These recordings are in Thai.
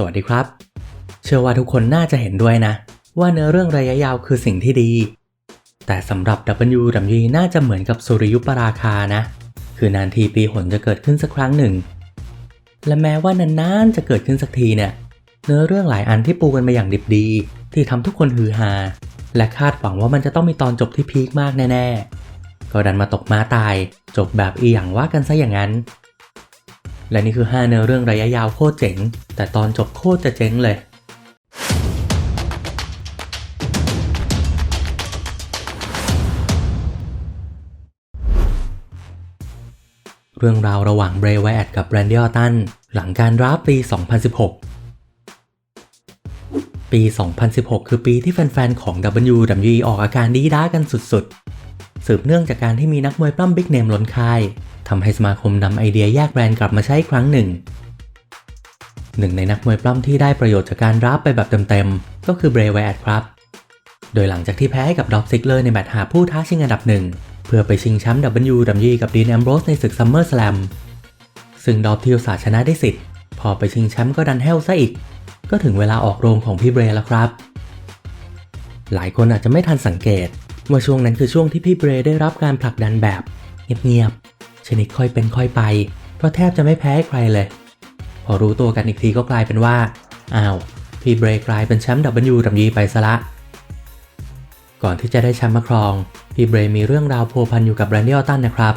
สวัสดีครับ เชื่อว่าทุกคนน่าจะเห็นด้วยนะ ว่าเนื้อเรื่องระยะยาวคือสิ่งที่ดี แต่สำหรับ WWE น่าจะเหมือนกับสุริยุปราคานะ คือนานทีปีหนจะเกิดขึ้นสักครั้งหนึ่ง และแม้ว่านานๆจะเกิดขึ้นสักทีเนี่ย เนื้อเรื่องหลายอันที่ปูกันมาอย่างดิบดี ที่ทำทุกคนฮือฮาและคาดหวังว่ามันจะต้องมีตอนจบที่พีคมากแน่ ๆ ก็ดันมาตกมาตาย จบแบบอีหยังว่ากันซะอย่างนั้น และนี่คือ 5 เนื้อเรื่องระยะยาวโคตรเจ๋ง แต่ตอนจบโคตรจะเจ๊งเลย เรื่องราวระหว่างเบรย์ไวแอดกับแบรนดี้ออตันหลังการราฟต์ปี 2016 ปี 2016 คือปีที่แฟนๆ ของ WWE ออกอาการดีด้ากันสุดๆ สืบเนื่องจากการที่มีนักมวยปล้ำบิ๊กเนมล้นค่ายทำให้สมาคมนำไอเดียแยกแบรนด์กลับมาใช้ครั้งหนึ่ง หนึ่งในนักมวยปล้ำที่ได้ประโยชน์จากการรับไปแบบเต็มๆ ก็คือเบรย์ไวแอดครับ โดยหลังจากที่แพ้ให้กับดอฟซิกเลอร์ในแมตช์หาผู้ท้าชิงอันดับหนึ่ง เพื่อไปชิงแชมป์ WWE กับดีนแอมโบรสในศึกซัมเมอร์สแลมซึ่งดอฟที่อุตสาชนะได้สิทธิ์ พอไปชิงแชมป์ก็ดันแฮลซะอีก ก็ถึงเวลาออกโรงของพี่เบรย์แล้วครับ หลายคนอาจจะไม่ทันสังเกต ว่าช่วงนั้นคือช่วงที่พี่เบรย์ได้รับการผลักดันแบบ เงียบๆชนิดค่อยเป็นค่อยไป เพราะแทบจะไม่แพ้ใครเลย พอรู้ตัวกันอีกทีก็กลายเป็นว่าอ้าวพี่เบรย์กลายเป็นแชมป์ WWE ไปซะละ ก่อนที่จะได้แชมป์มาครอง พี่เบรย์มีเรื่องราวพัวพันอยู่กับแรนดี้ออตันนะครับ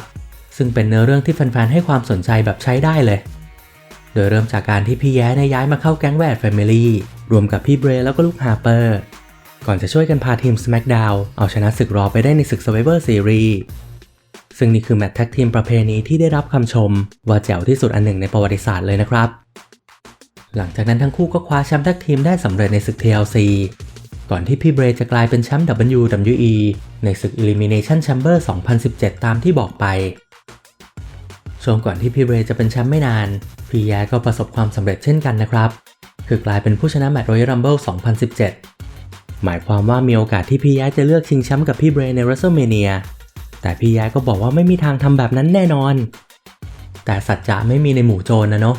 ซึ่งเป็นเนื้อเรื่องที่แฟนๆให้ความสนใจแบบใช้ได้เลย โดยเริ่มจากการที่พี่แย้เนี่ยย้ายมาเข้าแก๊งแวดแฟมิลี่รวมกับพี่เบรย์แล้วก็ลูกฮาร์เปอร์ ก่อนจะช่วยกันพาทีม SmackDown เอาชนะศึกรอไปได้ในศึก Survivor Series ซึ่งนี่คือแมตช์แท็กทีมประเพณีที่ได้รับคำชม ว่าแจ๋วที่สุดอันหนึ่งในประวัติศาสตร์เลยนะครับ หลังจากนั้นทั้งคู่ก็คว้าแชมป์แท็กทีมได้สำเร็จในศึก TLC ก่อนที่พี่เบรย์จะกลายเป็นแชมป์ WWE ในศึก Elimination Chamber 2017 ตามที่บอกไป ช่วงก่อนที่พี่เบรย์จะเป็นแชมป์ไม่นาน พี่แย้ก็ประสบความสำเร็จเช่นกันนะครับ คือกลายเป็นผู้ชนะแมตช์ Royal Rumble 2017 หมายความว่ามีโอกาสที่พี่ย้ายจะเลือกชิงแชมป์กับพี่เบรย์ใน WrestleMania แต่พี่ย้ายก็บอกว่าไม่มีทางทำแบบนั้นแน่นอน แต่สัจจะไม่มีในหมู่โจรนะเนาะ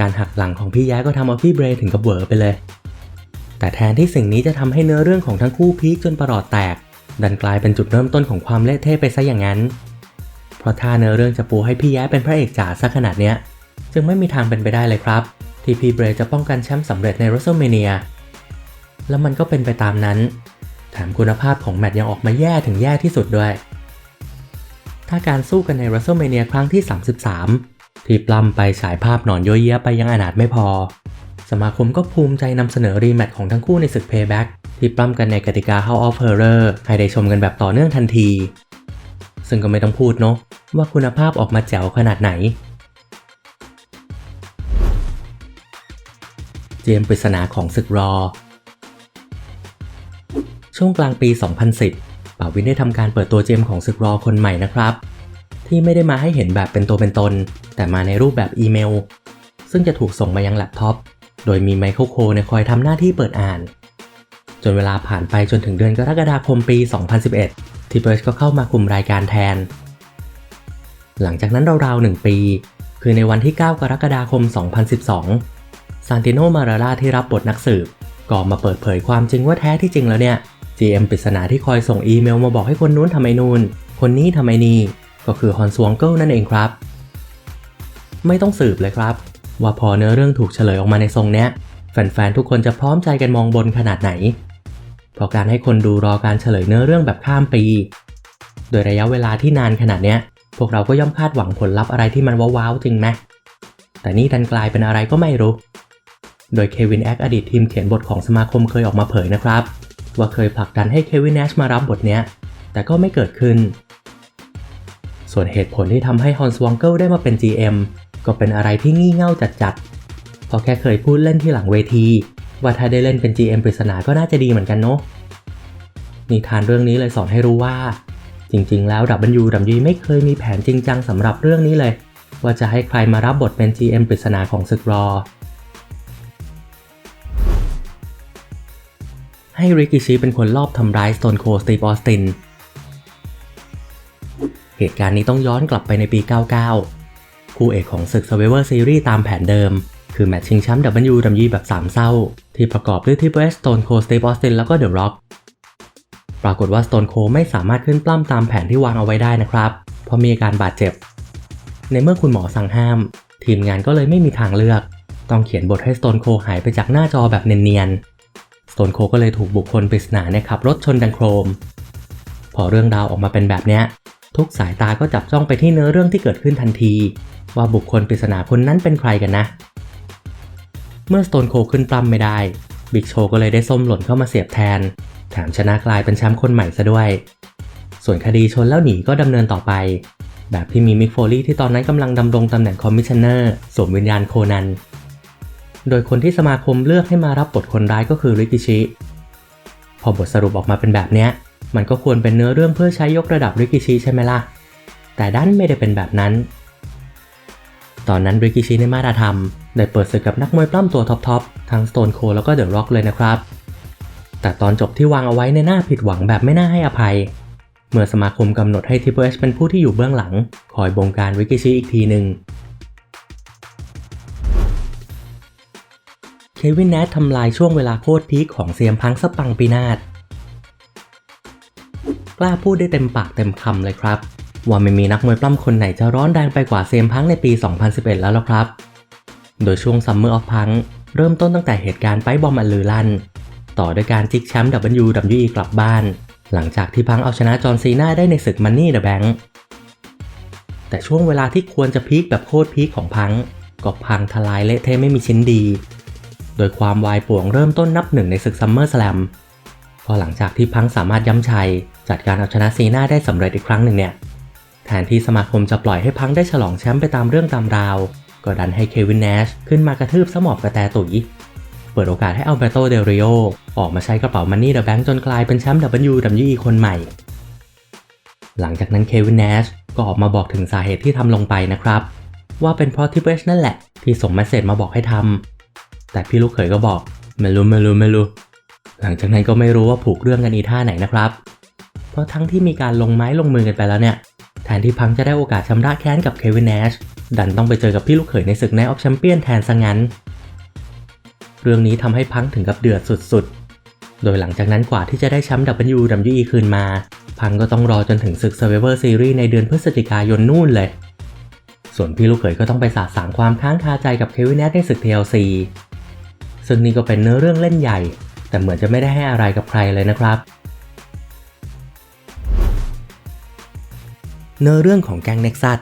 การหักหลังของพี่ย้ายก็ทำเอาพี่เบรถึงกับเวอร์ไปเลย แต่แทนที่สิ่งนี้จะทำให้เนื้อเรื่องของทั้งคู่พีคจนประหลอดแตก ดันกลายเป็นจุดเริ่มต้นของความเละเทะไปซะอย่างนั้น เพราะถ้าเนื้อเรื่องจะปูให้พี่ย้ายเป็นพระเอกจ๋าซะขนาดเนี้ย จึงไม่มีทางเป็นไปได้เลยครับ ที่พี่เบรจะป้องกันแชมป์สำเร็จใน WrestleMania แล้วมันก็เป็นไปตามนั้น แถมคุณภาพของแมตช์ยังออกมาแย่ถึงแย่ที่สุดด้วย ถ้าการสู้กันใน WrestleMania ครั้งที่ 33 ที่ปล้ำไปฉายภาพหนอนโยเยะไปยังอนาถไม่พอ สมาคมก็ภูมิใจนำเสนอรีแมตช์ของทั้งคู่ในศึก Payback ที่ปล้ำกันในกติกา House of Horror ให้ได้ชมกันแบบต่อเนื่องทันที ซึ่งก็ไม่ต้องพูดเนาะว่าคุณภาพออกมาแจ๋วขนาดไหนเจมปริศนาของศึกรอ ช่วงกลางปี 2010 ป่าวินได้ทำการเปิดตัวเจมของศึกรอคนใหม่นะครับ ที่ไม่ได้มาให้เห็นแบบเป็นตัวเป็นตน แต่มาในรูปแบบอีเมล ซึ่งจะถูกส่งมายังแล็ปท็อป โดยมีไมเคิลโคในคอยทำหน้าที่เปิดอ่าน จนเวลาผ่านไปจนถึงเดือนกรกฎาคมปี 2011 ที่เบิร์ชก็เข้ามาคุมรายการแทน หลังจากนั้นราวๆหนึ่งปี คือในวันที่ 9 กรกฎาคม 2012 ซานติโนมาราลาที่รับบทนักสืบก็มาเปิดเผยความจริงว่าแท้ที่จริงแล้วเนี่ย GM ปริศนาที่คอยส่งอีเมลมาบอกให้คนนู้นทำไอ้นูน่นคนนี้ทำไอ้นี่ ก็คือฮอนสวงเกิลนั่นเองครับ ไม่ต้องสืบเลยครับ ว่าพอเนื้อเรื่องถูกเฉลยออกมาในทรงเนี้ย แฟนๆทุกคนจะพร้อมใจกันมองบนขนาดไหน เพราะการให้คนดูรอการเฉลยเนื้อเรื่องแบบข้ามปี โดยระยะเวลาที่นานขนาดเนี้ย พวกเราก็ย่อมคาดหวังผลลัพธ์อะไรที่มันว้าวๆจริงไหมแต่นี่ดันกลายเป็นอะไรก็ไม่รู้ โดยเควินแอคอดีตทีมเขียนบทของสมาคมเคยออกมาเผยนะครับ ว่าเคยผลักดันให้เควินแนชมารับบทเนี้ย แต่ก็ไม่เกิดขึ้น ส่วนเหตุผลที่ทำให้ฮอนสวองเกิลได้มาเป็น GM ก็เป็นอะไรที่งี่เง่าจัดๆเพราะแค่เคยพูดเล่นที่หลังเวที ว่าถ้าได้เล่นเป็น GM ปริศนาก็น่าจะดีเหมือนกันเนาะนิทานเรื่องนี้เลยสอนให้รู้ว่า จริงๆ แล้ว WWE ไม่เคยมีแผนจริงจังสำหรับเรื่องนี้เลย ว่าจะให้ใครมารับบทเป็น GM ปริศนาของศึกรอ ให้ริกิชิเป็นคนลอบทำร้ายสโตนโคสตีฟออสติน เหตุการณ์นี้ต้องย้อนกลับไปในปี 99 คู่เอกของศึก Survivor Series ตามแผนเดิม คือแมตช์ชิงแชมป์ WWE แบบ3เศร้า ที่ประกอบด้วย Triple H Stone Cold Steve Austin แล้วก็ The Rock ปรากฏว่า Stone Cold ไม่สามารถขึ้นปล้ำตามแผนที่วางเอาไว้ได้นะครับ เพราะมีอาการบาดเจ็บ ในเมื่อคุณหมอสั่งห้าม ทีมงานก็เลยไม่มีทางเลือก ต้องเขียนบทให้ Stone Cold หายไปจากหน้าจอแบบเนียนๆ Stone Cold ก็เลยถูกบุคคลปริศนาเนี่ยขับรถชนดังโครม พอเรื่องราวออกมาเป็นแบบเนี้ยทุกสายตาก็จับจ้องไปที่เนื้อเรื่องที่เกิดขึ้นทันที ว่าบุคคลปริศนาคนนั้นเป็นใครกันนะ เมื่อ Stone Cold ขึ้นปล้ำไม่ได้ Big Show ก็เลยได้ส้มหล่นเข้ามาเสียบแทน แถมชนะกลายเป็นแชมป์คนใหม่ซะด้วย ส่วนคดีชนแล้วหนีก็ดำเนินต่อไป แบบที่มีมิกโฟลี่ที่ตอนนั้นกำลังดำรงตำแหน่งคอมมิชชันเนอร์สวมวิญญาณโคนัน โดยคนที่สมาคมเลือกให้มารับบทคนร้ายก็คือริกิชิ พอบทสรุปออกมาเป็นแบบเนี้ย มันก็ควรเป็นเนื้อเรื่องเพื่อใช้ยกระดับริกิชิใช่ไหมล่ะ แต่ด้านไม่ได้เป็นแบบนั้น ตอนนั้นริกิชิในมาตรธรรม ได้เปิดศึกกับนักมวยปล้ำตัวท็อปๆ ทั้ง Stone Cold แล้วก็ The Rock เลยนะครับ แต่ตอนจบที่วางเอาไว้ในหน้าผิดหวังแบบไม่น่าให้อภัย เมื่อสมาคมกำหนดให้ Triple H เป็นผู้ที่อยู่เบื้องหลัง คอยบงการริกิชิอีกทีหนึ่ง เควินแนททำลายช่วงเวลาโคตรพีคของเซียมพังสปังปีนาศกล้าพูดได้เต็มปากเต็มคำเลยครับ ว่าไม่มีนักมวยปล้ำคนไหนจะร้อนแรงไปกว่าเซียมพังในปี 2011 แล้วล่ะครับ โดยช่วง Summer of Punk เริ่มต้นตั้งแต่เหตุการณ์ไปบอมอันลือลั่น ต่อด้วยการจิกแชมป์ WWE กลับบ้าน หลังจากที่พังเอาชนะจอห์นซีนาได้ในศึก Money the Bank แต่ช่วงเวลาที่ควรจะพีคแบบโคตรพีคของพังก็พังทลายเละเทะไม่มีชิ้นดี โดยความวายป่วงเริ่มต้นนับหนึ่งในศึก Summer Slam พอหลังจากที่พังสามารถย้ำชัย จัดการเอาชนะซีนาได้สำเร็จอีกครั้งหนึ่งเนี่ย แทนที่สมาคมจะปล่อยให้พังได้ฉลองแชมป์ไปตามเรื่องตามราว ก็ดันให้เควินเนชขึ้นมากระทืบสมอบกระแตตุ๋ย เปิดโอกาสให้อัลเบโตเดริโอออกมาใช้กระเป๋ามันนี่เดอะแบงค์จนกลายเป็นแชมป์ WWE คนใหม่ หลังจากนั้นเควินเนชก็ออกมาบอกถึงสาเหตุที่ทำลงไปนะครับ ว่าเป็นเพราะทิปเอชนั่นแหละ ที่ส่งเมสเซจมาบอกให้ทำ แต่พี่ลูกเขยก็บอก ไม่รู้ไม่รู้ไม่รู้ หลังจากนั้นก็ไม่รู้ว่าผูกเรื่องกันอีท่าไหนนะครับ เพราะทั้งที่มีการลงไม้ลงมือกันไปแล้วเนี่ย แทนที่พังจะได้โอกาสชำระแค้นกับเควินเนชดันต้องไปเจอกับพี่ลูกเขยในศึกในออฟแชมเปี้ยนแทนซะงั้น เรื่องนี้ทำให้พังถึงกับเดือดสุดๆ โดยหลังจากนั้นกว่าที่จะได้แชมป์ WWE คืนมา พังก็ต้องรอจนถึงศึก Survivor Series ในเดือนพฤศจิกายนนู่นเลยส่วนพี่ลูกเขยก็ต้องไปสาสางความค้างคาใจกับเควินเนชในศึก TLC ซึ่งนี่ก็เป็นเนื้อเรื่องเล่นใหญ่ แต่เหมือนจะไม่ได้ให้อะไรกับใครเลยนะครับ เนื้อเรื่องของแก๊งเน็กซัส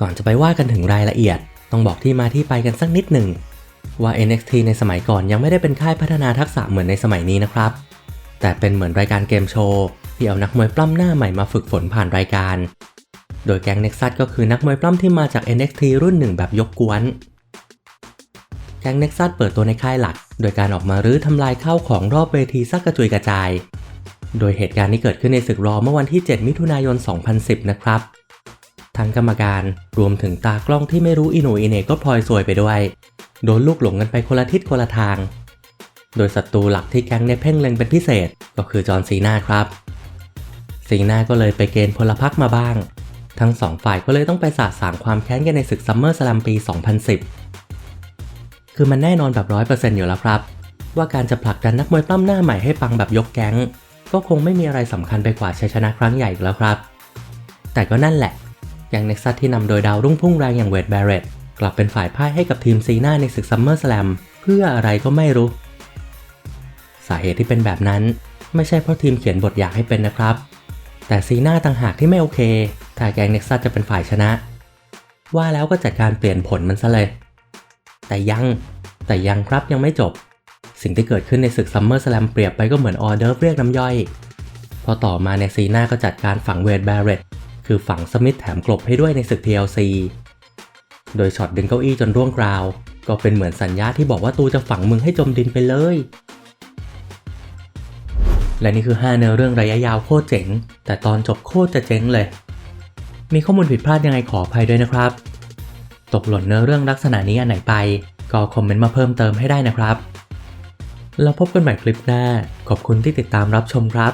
ก่อนจะไปว่ากันถึงรายละเอียด ต้องบอกที่มาที่ไปกันสักนิดหนึ่งว่า NXT ในสมัยก่อนยังไม่ได้เป็นค่ายพัฒนาทักษะเหมือนในสมัยนี้นะครับ แต่เป็นเหมือนรายการเกมโชว์ที่เอานักมวยปล้ำหน้าใหม่มาฝึกฝนผ่านรายการ โดยแก๊งเน็กซัสก็คือนักมวยปล้ำที่มาจาก NXT รุ่นหนึ่งแบบยกกวน แก๊งเน็กซัสเปิดตัวในค่ายหลัก โดยการออกมารื้อทำลายข้าวของรอบเวทีซักกระจุยกระจาย โดยเหตุการณ์นี้เกิดขึ้นในศึกรอเมื่อวันที่ 7 มิถุนายน 2010 นะครับ ทั้งกรรมการรวมถึงตากล้องที่ไม่รู้อิโหนอิเนก็พลอยซวยไปด้วย โดนลูกหลงกันไปคนละทิศคนละทาง โดยศัตรูหลักที่แก๊งในเพ่งเล็งเป็นพิเศษก็คือจอห์นซีนาครับ ซีนาก็เลยไปเกณฑ์พลพรรคมาบ้าง ทั้งสองฝ่ายก็เลยต้องไปสาดสางความแค้นกันในศึกซัมเมอร์สลัมปี 2010 คือมันแน่นอนแบบ100%อยู่แล้วครับ ว่าการจะผลักดันนักมวยปล้ำหน้าใหม่ให้ปังแบบยกแก๊ง ก็คงไม่มีอะไรสำคัญไปกว่าชัยชนะครั้งใหญ่อีกแล้วครับ แต่ก็นั่นแหละ อย่างเน็กซัสที่นำโดยดาวรุ่งพุ่งแรงอย่างเวดแบรเรตกลับเป็นฝ่ายพ่ายให้กับทีมซีน่าในศึกซัมเมอร์สแลมเพื่ออะไรก็ไม่รู้ สาเหตุที่เป็นแบบนั้น ไม่ใช่เพราะทีมเขียนบทอยากให้เป็นนะครับ แต่ซีน่าต่างหากที่ไม่โอเคถ้าแกงเน็กซัสจะเป็นฝ่ายชนะ ว่าแล้วก็จัดการเปลี่ยนผลมันซะเลย แต่ยังแต่ยังครับยังไม่จบ สิ่งที่เกิดขึ้นในศึกซัมเมอร์สแลมเปรียบไปก็เหมือนออเดอร์เรียกน้ำย่อย พอต่อมาในซีน่าก็จัดการฝังเวดแบรเรตคือฝังสมิธแถมกลบให้ด้วยในศึก TLC โดยช็อตดึงเก้าอี้จนร่วงกราว ก็เป็นเหมือนสัญญาที่บอกว่าตูจะฝังมึงให้จมดินไปเลย และนี่คือ 5 เนื้อเรื่องระยะยาวโคตรเจ๋ง แต่ตอนจบโคตรจะเจ๋งเลย มีข้อมูลผิดพลาดยังไงขออภัยด้วยนะครับ ตกหล่นเนื้อเรื่องลักษณะนี้อันไหนไป ก็คอมเมนต์มาเพิ่มเติมให้ได้นะครับ แล้วพบกันใหม่คลิปหน้า ขอบคุณที่ติดตามรับชมครับ